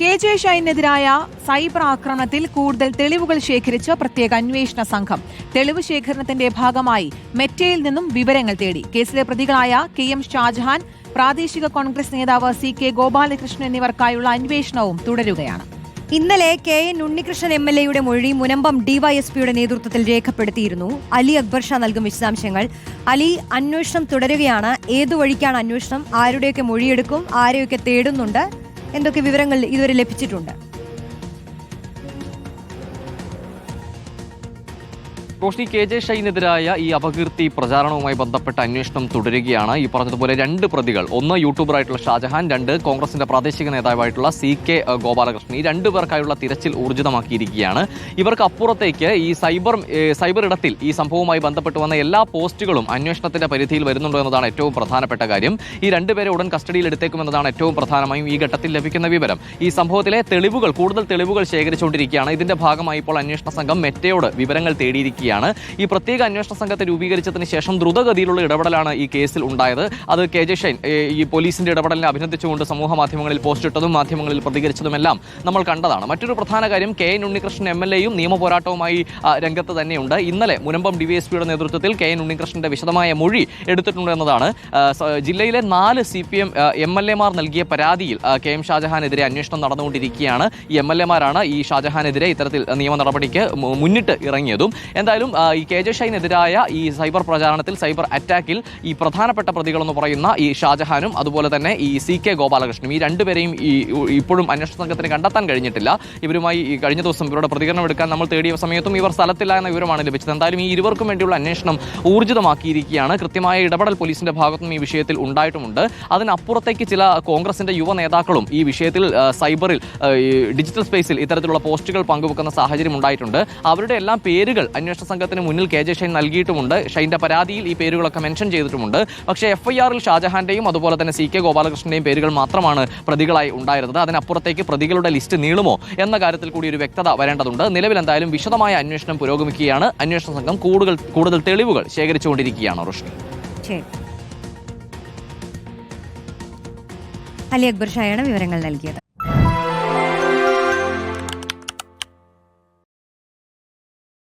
K J ഷൈനെതിരായ cyber ആക്രമണത്തിൽ കൂടുതൽ തെളിവുകൾ ശേഖരിച്ച പ്രത്യേക അന്വേഷണ സംഘം. തെളിവ് ശേഖരണത്തിന്റെ ഭാഗമായി മെറ്റയിൽ നിന്നും വിവരങ്ങൾ തേടി. കേസിലെ പ്രതികളായ കെ എം ഷാജഹാൻ പ്രാദേശിക കോൺഗ്രസ് നേതാവ് സി കെ ഗോപാലകൃഷ്ണൻ എന്നിവർക്കായുള്ള അന്വേഷണവും തുടരുകയാണ്. ഇന്നലെ K N Unnikrishnan M L എയുടെ മൊഴി മുനമ്പം ഡിവൈഎസ്പിയുടെ നേതൃത്വത്തിൽ രേഖപ്പെടുത്തിയിരുന്നു. അലി അക്ബർ ഷാ നൽകും വിശദാംശങ്ങൾ. അലി അന്വേഷണം തുടരുകയാണ്. ഏതു വഴിക്കാണ് അന്വേഷണം? ആരുടെയൊക്കെ മൊഴിയെടുക്കും? ആരെയൊക്കെ തേടുന്നുണ്ട്? എന്തൊക്കെ വിവരങ്ങൾ ഇതുവരെ ലഭിച്ചിട്ടുണ്ട്? റോഷ്നി കെ ജെ ഷൈനെതിരായ ഈ അപകീർത്തി പ്രചാരണവുമായി ബന്ധപ്പെട്ട അന്വേഷണം തുടരുകയാണ്. ഈ പറഞ്ഞതുപോലെ രണ്ട് പ്രതികൾ ഒന്ന് യൂട്യൂബറായിട്ടുള്ള ഷാജഹാൻ രണ്ട് കോൺഗ്രസിന്റെ പ്രാദേശിക നേതാവായിട്ടുള്ള സി കെ ഗോപാലകൃഷ്ണൻ. ഈ രണ്ടു പേർക്കായുള്ള തിരച്ചിൽ ഊർജിതമാക്കിയിരിക്കുകയാണ്. ഇവർക്ക് അപ്പുറത്തേക്ക് ഈ സൈബർ സൈബർ ഇടത്തിൽ ഈ സംഭവവുമായി ബന്ധപ്പെട്ട് വന്ന എല്ലാ പോസ്റ്റുകളും അന്വേഷണത്തിന്റെ പരിധിയിൽ വരുന്നുണ്ടോ എന്നതാണ് ഏറ്റവും പ്രധാനപ്പെട്ട കാര്യം. ഈ രണ്ടുപേരെ ഉടൻ കസ്റ്റഡിയിൽ എടുത്തേക്കുമെന്നതാണ് ഏറ്റവും പ്രധാനമായും ഈ ഘട്ടത്തിൽ ലഭിക്കുന്ന വിവരം. ഈ സംഭവത്തിലെ തെളിവുകൾ കൂടുതൽ തെളിവുകൾ ശേഖരിച്ചുകൊണ്ടിരിക്കുകയാണ്. ഇതിന്റെ ഭാഗമായി ഇപ്പോൾ അന്വേഷണ സംഘം മെറ്റയോട് വിവരങ്ങൾ തേടിയിരിക്കുകയാണ്. ഈ പ്രത്യേക അന്വേഷണ സംഘത്തെ രൂപീകരിച്ചതിന് ശേഷം ദ്രുതഗതിയിലുള്ള ഇടപെടലാണ് ഈ കേസിൽ ഉണ്ടായത്. അത് കെ ജെ ഷൈൻ ഈ പോലീസിന്റെ ഇടപെടലിനെ അഭിനന്ദിച്ചുകൊണ്ട് സമൂഹ മാധ്യമങ്ങളിൽ പോസ്റ്റ് ഇട്ടതും മാധ്യമങ്ങളിൽ പ്രതികരിച്ചതുമെല്ലാം നമ്മൾ കണ്ടതാണ്. മറ്റൊരു പ്രധാന കാര്യം K N Unnikrishnan M L എയും നിയമ പോരാട്ടവുമായി രംഗത്ത് തന്നെയുണ്ട്. ഇന്നലെ മുനമ്പം ഡി വി എസ് പിയുടെ നേതൃത്വത്തിൽ കെ എൻ ഉണ്ണികൃഷ്ണന്റെ വിശദമായ മൊഴി എടുത്തിട്ടുണ്ട് എന്നതാണ്. ജില്ലയിലെ നാല് C P M M L എമാർ നൽകിയ പരാതിയിൽ കെ എം ഷാജഹാനെതിരെ അന്വേഷണം നടന്നുകൊണ്ടിരിക്കുകയാണ്. ഈ എം എൽ എമാരാണ് ഈ ഷാജഹാനെതിരെ ഇത്തരത്തിൽ നിയമ നടപടിക്ക് മുന്നിട്ട് ഇറങ്ങിയതും. എന്തായാലും ആ, ഈ കെ ജെ ഷൈനെതിരായ ഈ സൈബർ പ്രചാരണത്തിൽ സൈബർ അറ്റാക്കിൽ ഈ പ്രധാനപ്പെട്ട പ്രതികളെന്ന് പറയുന്ന ഈ ഷാജഹാനും അതുപോലെ തന്നെ ഈ സി കെ ഗോപാലകൃഷ്ണനും ഈ രണ്ടുപേരെയും ഈ ഇപ്പോഴും അന്വേഷണ സംഘത്തിന് കണ്ടെത്താൻ കഴിഞ്ഞിട്ടില്ല. ഇവരുമായി ഈ കഴിഞ്ഞ ദിവസം ഇവരുടെ പ്രതികരണം എടുക്കാൻ നമ്മൾ തേടിയ സമയത്തും ഇവർ സ്ഥലത്തില്ല എന്ന വിവരമാണ് ലഭിച്ചത്. എന്തായാലും ഈ ഇരുവർക്കും വേണ്ടിയുള്ള അന്വേഷണം ഊർജിതമാക്കിയിരിക്കുകയാണ്. കൃത്യമായ ഇടപെടൽ പോലീസിന്റെ ഭാഗത്തും ഈ വിഷയത്തിൽ ഉണ്ടായിട്ടുമുണ്ട്. അതിനപ്പുറത്തേക്ക് ചില കോൺഗ്രസിന്റെ യുവ നേതാക്കളും ഈ വിഷയത്തിൽ സൈബറിൽ ഡിജിറ്റൽ സ്പേസിൽ ഇത്തരത്തിലുള്ള പോസ്റ്റുകൾ പങ്കുവെക്കുന്ന സാഹചര്യം ഉണ്ടായിട്ടുണ്ട്. അവരുടെ എല്ലാം പേരുകൾ അന്വേഷണ സംഘത്തിന് മുന്നിൽ കെ ജെ ഷൈൻ നൽകിയിട്ടുമുണ്ട്. ഷൈന്റെ പരാതിയിൽ ഈ പേരുകളൊക്കെ മെൻഷൻ ചെയ്തിട്ടുമുണ്ട്. പക്ഷേ എഫ് ഐ ആറിൽ ഷാജഹാന്റെയും അതുപോലെ തന്നെ സി കെ ഗോപാലകൃഷ്ണന്റെയും പേരുകൾ മാത്രമാണ് പ്രതികളായി ഉണ്ടായിരുന്നത്. അതിനപ്പുറത്തേക്ക് പ്രതികളുടെ ലിസ്റ്റ് നീളുമോ എന്ന കാര്യത്തിൽ കൂടി ഒരു വ്യക്തത വരേണ്ടതുണ്ട്. നിലവിൽ എന്തായാലും വിശദമായ അന്വേഷണം പുരോഗമിക്കുകയാണ്. അന്വേഷണ സംഘം കൂടുതൽ കൂടുതൽ തെളിവുകൾ ശേഖരിച്ചുകൊണ്ടിരിക്കുകയാണ് റോഷ്ണി അലി അക്ബർ ഷായാണ് വിവരങ്ങൾ നൽകിയത്.